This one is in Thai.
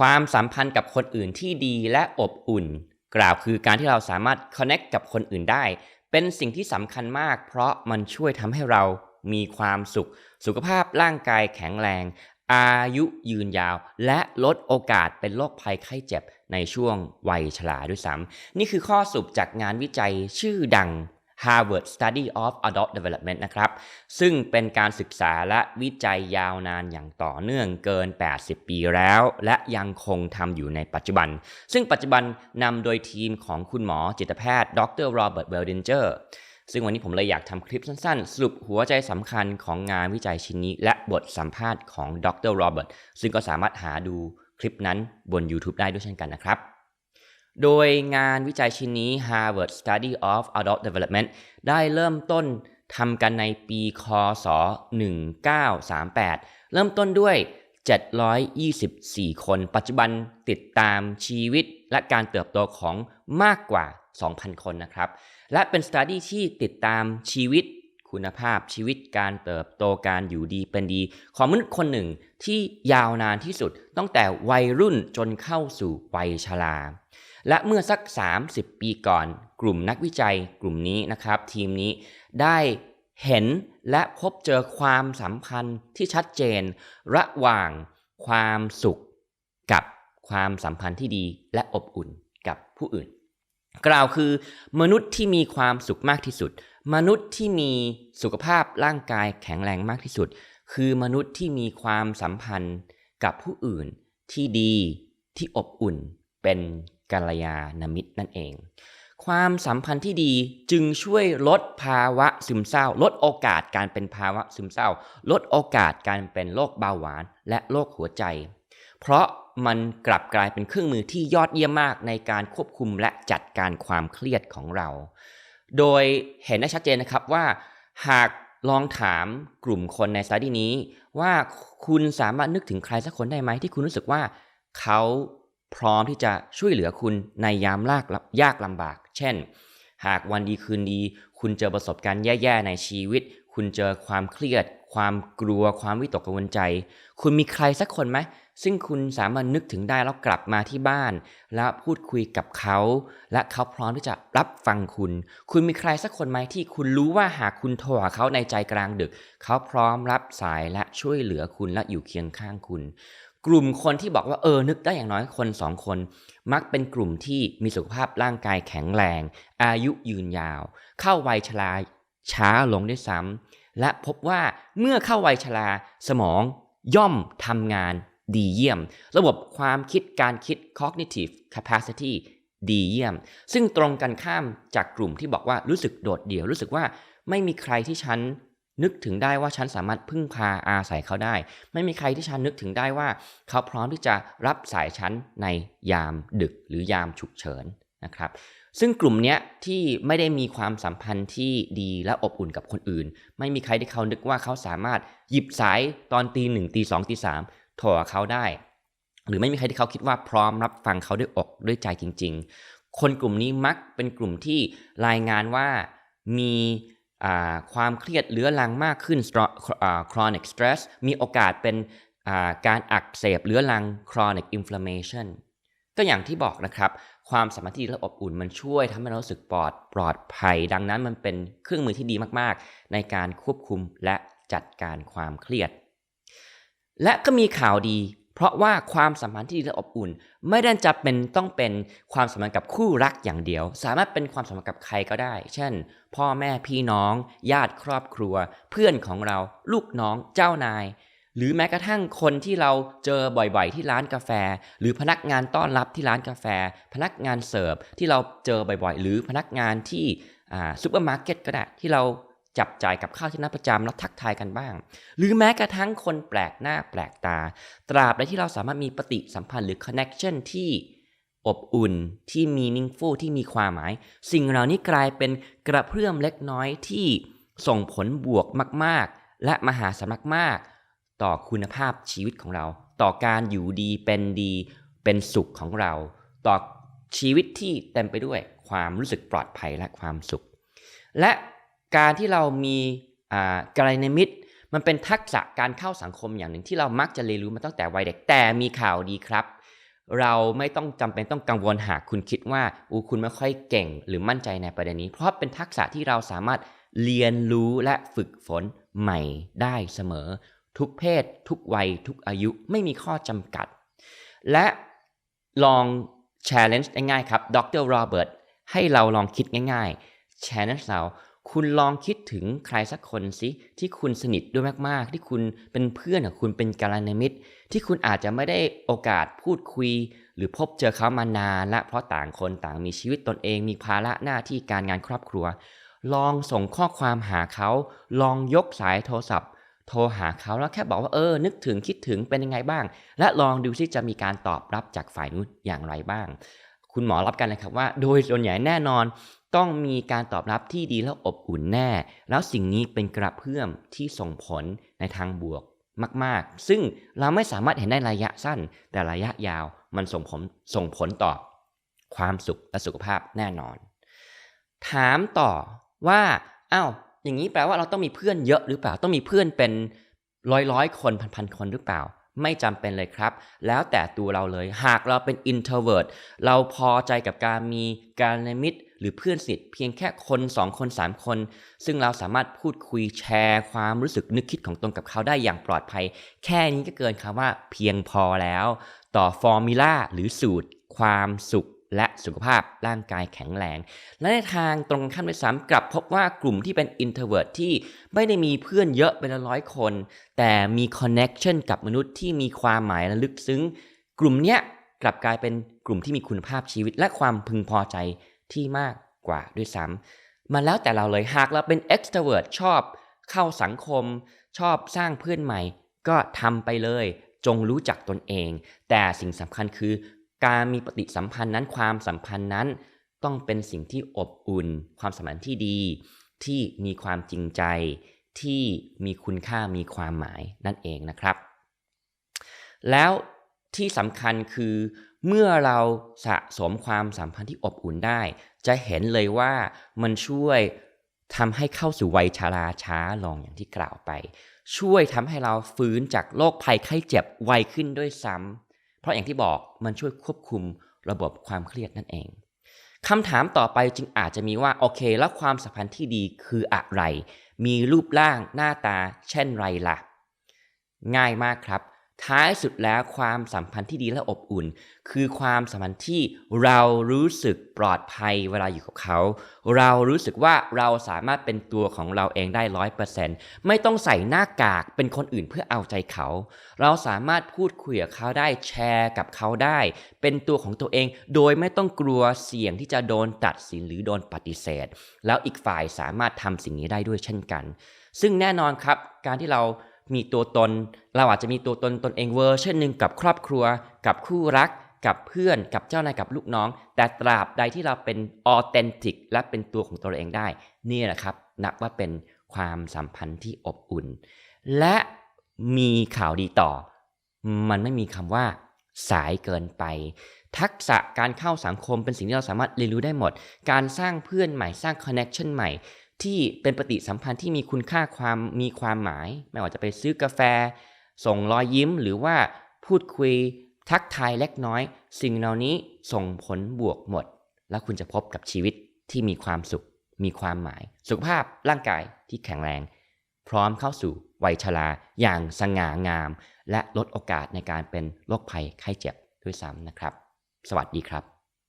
ความสัมพันธ์กับคนอื่นที่ดีและอบอุ่น กล่าวคือการที่เราสามารถ connect กับคนอื่นได้ เป็นสิ่งที่สำคัญมาก เพราะมันช่วยทำให้เรามีความสุข สุขภาพร่างกายแข็งแรง อายุยืนยาว และลดโอกาสเป็นโรคภัยไข้เจ็บในช่วงวัยชราด้วยซ้ำนี่คือข้อสรุปจากงานวิจัยชื่อดัง Harvard Study of Adult Development นะครับ ซึ่งเป็นการศึกษาและวิจัยยาวนานอย่างต่อเนื่องเกิน 80 ปีแล้ว และยังคงทำอยู่ในปัจจุบัน ซึ่งปัจจุบันนำโดยทีมของคุณหมอจิตแพทย์ ดรโรเบิร์ตเวลดินเจอร์ซึ่งวันนี้ผมเลยอยากทำคลิปสั้นๆ สรุปหัวใจสำคัญของงานวิจัยชิ้นนี้ และบทสัมภาษณ์ของดรโรเบิร์ตซึ่งก็สามารถหาดูคลิปนั้นบน YouTube ได้ด้วยเช่นกันนะครับ โดยงานวิจัยชิ้นนี้ Harvard Study of Adult Development ได้เริ่มต้นทำกันในปีคศ 1938 เริ่มต้นด้วย 724 คน ปัจจุบันติดตามชีวิตและการเติบโตของมากกว่า 2,000 คนนะครับ และเป็นสต u d y ที่ติดตามชีวิตคุณภาพชีวิตการเติบโตการอยู่ดีเป็นดี ของมนุษย์คนหนึ่งที่ยาวนานที่สุดตั้งแต่วัยรุ่นจนเข้าสู่วัยชรา และเมื่อสัก 30 ปีก่อน กลุ่มนักวิจัยกลุ่มนี้นะครับ ทีมนี้ได้เห็นและพบเจอความสัมพันธ์ที่ชัดเจน ระหว่างความสุขกับความสัมพันธ์ที่ดีและอบอุ่นกับผู้อื่น กล่าวคือ มนุษย์ที่มีความสุขมากที่สุด มนุษย์ที่มีสุขภาพร่างกายแข็งแรงมากที่สุด คือมนุษย์ที่มีความสัมพันธ์กับผู้อื่นที่ดีที่อบอุ่นเป็น กัลยาณมิตรนั่นเอง ความสัมพันธ์ที่ดีจึงช่วยลดภาวะซึมเศร้า ลดโอกาสการเป็นภาวะซึมเศร้า ลดโอกาสการเป็นโรคเบาหวาน และโรคหัวใจ เพราะมันกลับกลายเป็นเครื่องมือที่ยอดเยี่ยมมากในการควบคุมและจัดการความเครียดของเรา โดยเห็นได้ชัดเจนนะครับว่า หากลองถามกลุ่มคนในสต u d ดี้นี้ ว่าคุณสามารถนึกถึงใครสักคนได้ไหมที่คุณรู้สึกว่าเขา พร้อมที่จะช่วยเหลือคุณในยามลากยากลำบาก เช่น หากวันดีคืนดี คุณเจอประสบการณ์แย่ๆในชีวิต คุณเจอความเครียด ความกลัว ความวิตกกังวลใจ คุณมีใครสักคนไหมซึ่งคุณสามารถนึกถึงได้แล้วกลับมาที่บ้าน แล้วพูดคุยกับเขา และเขาพร้อมที่จะรับฟังคุณ คุณมีใครสักคนไหมที่คุณรู้ว่าหากคุณโทรหาเขาในใจกลางดึก เขาพร้อมรับสายและช่วยเหลือคุณและอยู่เคียงข้างคุณ กลุ่มคนที่บอกว่าเออนึกได้อย่างน้อยคนสองคน มักเป็นกลุ่มที่มีสุขภาพร่างกายแข็งแรง อายุยืนยาว เข้าวัยชราช้าลงด้วยซ้ำและพบว่าเมื่อเข้าวัยชราสมองย่อมทำงานดีเยี่ยม ระบบความคิดการคิด cognitive capacity ดีเยี่ยม ซึ่งตรงกันข้ามจากกลุ่มที่บอกว่ารู้สึกโดดเดี่ยวรู้สึกว่าไม่มีใครที่ฉัน นึกถึงได้ว่าฉันสามารถพึ่งพาอาศัยเขาได้ ไม่มีใครที่ฉันนึกถึงได้ว่า เขาพร้อมที่จะรับสายฉันในยามดึกหรือยามฉุกเฉินนะครับ ซึ่งกลุ่มนี้ที่ไม่ได้มีความสัมพันธ์ที่ดีและอบอุ่นกับคนอื่น ไม่มีใครที่เขานึกว่าเขาสามารถหยิบสายตอนตีหนึ่งตีสองตีสามโทรเขาได้ หรือไม่มีใครที่เขาคิดว่าพร้อมรับฟังเขาด้วยอกด้วยใจจริง ๆ คนกลุ่มนี้มักเป็นกลุ่มที่รายงานว่ามี ความเครียดเรื้อรังมากขึ้น chronic stress มีโอกาสเป็นการอักเสบเรื้อรัง chronic inflammation ก็อย่างที่บอกนะครับ ความสามัคคีและอบอุ่นมันช่วยทำให้เรารู้สึกปลอดปลอดภัย ดังนั้นมันเป็นเครื่องมือที่ดีมากๆ ในการควบคุมและจัดการความเครียด และก็มีข่าวดี เพราะว่าความสัมพันธ์ที่ดีและอบอุ่น ไม่ได้จำเป็นต้องเป็นความสัมพันธ์กับคู่รักอย่างเดียว สามารถเป็นความสัมพันธ์กับใครก็ได้ เช่น พ่อแม่พี่น้อง ญาติครอบครัว เพื่อนของเรา ลูกน้องเจ้านาย หรือแม้กระทั่งคนที่เราเจอบ่อยๆ ที่ร้านกาแฟ หรือพนักงานต้อนรับที่ร้านกาแฟ พนักงานเสิร์ฟที่เราเจอบ่อยๆ หรือพนักงานที่ซูเปอร์มาร์เก็ตก็ได้ที่เรา จับจ่ายกับข้าวที่นัดประจำแล้วทักทายกันบ้าง หรือแม้กระทั่งคนแปลกหน้าแปลกตา ตราบใดที่เราสามารถมีปฏิสัมพันธ์หรือ connection ที่อบอุ่นที่ meaningful ที่มีความหมาย สิ่งเหล่านี้กลายเป็นกระเพื่อมเล็กน้อยที่ส่งผลบวกมาก ๆ และมหาศาลมาก ๆ ต่อคุณภาพชีวิตของเรา ต่อการอยู่ดีเป็นดีเป็นสุขของเรา ต่อชีวิตที่เต็มไปด้วยความรู้สึกปลอดภัยและความสุข และ การที่เรามีกรณมิตร มันเป็นทักษะการเข้าสังคมอย่างหนึ่งที่เรามักจะเรียนรู้มาตั้งแต่วัยเด็กแต่มีข่าวดีครับ เราไม่ต้องจำเป็นต้องกังวลหากคุณคิดว่าอูคุณไม่ค่อยเก่งหรือมั่นใจในประเด็นนี้ เพราะเป็นทักษะที่เราสามารถเรียนรู้และฝึกฝนใหม่ได้เสมอ ทุกเพศ ทุกวัย ทุกอายุไม่มีข้อจำกัด และลอง challenge ง่ายๆครับ ดรโรเบิร์ตให้เราลองคิดง่ายๆ challenge เรา คุณลองคิดถึงใครสักคนสิที่คุณสนิทด้วยมาก ๆ ที่คุณเป็นเพื่อนของคุณเป็นกาลานมิตร ที่คุณอาจจะไม่ได้โอกาสพูดคุย หรือพบเจอเขามานานละเพราะต่างคนต่างมีชีวิตตนเองมีภาระหน้าที่การงานครอบครัว ลองส่งข้อความหาเขา ลองยกสายโทรศัพท์ โทรหาเขาแล้วแค่บอกว่าเออ นึกถึงคิดถึงเป็นยังไงบ้าง และลองดูซิจะมีการตอบรับจากฝ่ายนู้นอย่างไรบ้าง คุณหมอรับกันเลยครับว่า โดยส่วนใหญ่แน่นอน ต้องมีการตอบรับที่ดีและอบอุ่นแน่ แล้วสิ่งนี้เป็นกระเพื่อมที่ส่งผลในทางบวกมาก ๆ ซึ่งเราไม่สามารถเห็นได้ระยะสั้น แต่ระยะยาวมันส่งผลส่งผลต่อความสุขและสุขภาพแน่นอน ถามต่อว่าอ้าวอย่างนี้แปลว่าเราต้องมีเพื่อนเยอะหรือเปล่า ต้องมีเพื่อนเป็นร้อยร้อยคนพันพันคนหรือเปล่า ไม่จำเป็นเลยครับ แล้วแต่ตัวเราเลย หากเราเป็น introvert เราพอใจกับการมีการในมิตร หรือเพื่อนสนิทเพียงแค่คน 2 คน 3 คน ซึ่งเราสามารถพูดคุยแชร์ ความรู้สึกนึกคิดของตนกับเขาได้อย่างปลอดภัย แค่นี้ก็เกินคำว่าเพียงพอแล้ว ต่อฟอร์มูลาหรือสูตร ความสุข และสุขภาพร่างกายแข็งแรง และในทางตรงข้ามไปซ้ำกลับพบว่ากลุ่มที่เป็น introvert ที่ไม่ได้มีเพื่อนเยอะเป็นร้อยคน แต่มี connection กับมนุษย์ที่มีความหมายและลึกซึ้ง กลุ่มเนี้ยกลับกลายเป็นกลุ่มที่มีคุณภาพชีวิตและความพึงพอใจที่มากกว่าด้วยซ้ำมันแล้วแต่เราเลยหากเราเป็น extrovert ชอบ เข้าสังคม ชอบสร้างเพื่อนใหม่ ก็ทำไปเลยจงรู้จักตนเอง แต่สิ่งสำคัญคือ การมีปฏิสัมพันธ์นั้นความสัมพันธ์นั้น ต้องเป็นสิ่งที่อบอุ่น ความสัมพันธ์ที่ดี ที่มีความจริงใจ ที่มีคุณค่ามีความหมายนั่นเองนะครับ แล้วที่สำคัญคือเมื่อเราสะสมความสัมพันธ์ที่อบอุ่นได้ จะเห็นเลยว่ามันช่วยทำให้เข้าสู่วัยชาราช้าลงอย่างที่กล่าวไป ช่วยทำให้เราฟื้นจากโรคภัยไข้เจ็บไวขึ้นด้วยซ้ำ เพราะอย่างที่บอกมันช่วยควบคุมระบบความเครียดนั่นเองคำถามต่อไปจึงอาจจะมีว่าโอเค แล้วความสัมพันธ์ที่ดีคืออะไร มีรูปร่างหน้าตาเช่นไรล่ะ ง่ายมากครับ ท้ายสุดแล้วความสัมพันธ์ที่ดีและอบอุ่น คือความสัมพันธ์ที่เรารู้สึกปลอดภัยเวลาอยู่กับเขา เรารู้สึกว่าเราสามารถเป็นตัวของเราเองได้ร้อยเปอร์เซ็นต์ไม่ต้องใส่หน้ากากเป็นคนอื่นเพื่อเอาใจเขา เราสามารถพูดคุยกับเขาได้แชร์กับเขาได้ เป็นตัวของตัวเอง โดยไม่ต้องกลัวเสี่ยงที่จะโดนตัดสินหรือโดนปฏิเสธ แล้วอีกฝ่ายสามารถทำสิ่งนี้ได้ด้วยเช่นกัน ซึ่งแน่นอนครับการที่เรา มีตัวตน เราอาจจะมีตัวตนตนเองเวอร์ชันหนึ่งกับครอบครัว กับคู่รัก กับเพื่อน กับเจ้านายกับลูกน้อง แต่ตราบใดที่เราเป็นออเทนติกและเป็นตัวของตัวเองได้ นี่แหละครับ นับว่าเป็นความสัมพันธ์ที่อบอุ่น และมีข่าวดีต่อ มันไม่มีคำว่าสายเกินไป ทักษะการเข้าสังคมเป็นสิ่งที่เราสามารถเรียนรู้ได้หมด การสร้างเพื่อนใหม่สร้างคอนเน็ชันใหม่ ที่เป็นปฏิสัมพันธ์ที่มีคุณค่าความมีความหมาย ไม่ว่าจะไปซื้อกาแฟ ส่งรอยยิ้มหรือว่าพูดคุยทักทายเล็กน้อย สิ่งเหล่านี้ส่งผลบวกหมด แล้วคุณจะพบกับชีวิตที่มีความสุข มีความหมาย สุขภาพร่างกายที่แข็งแรง พร้อมเข้าสู่วัยชราอย่างสง่างาม และลดโอกาสในการเป็นโรคภัยไข้เจ็บด้วยซ้ำนะครับ สวัสดีครับ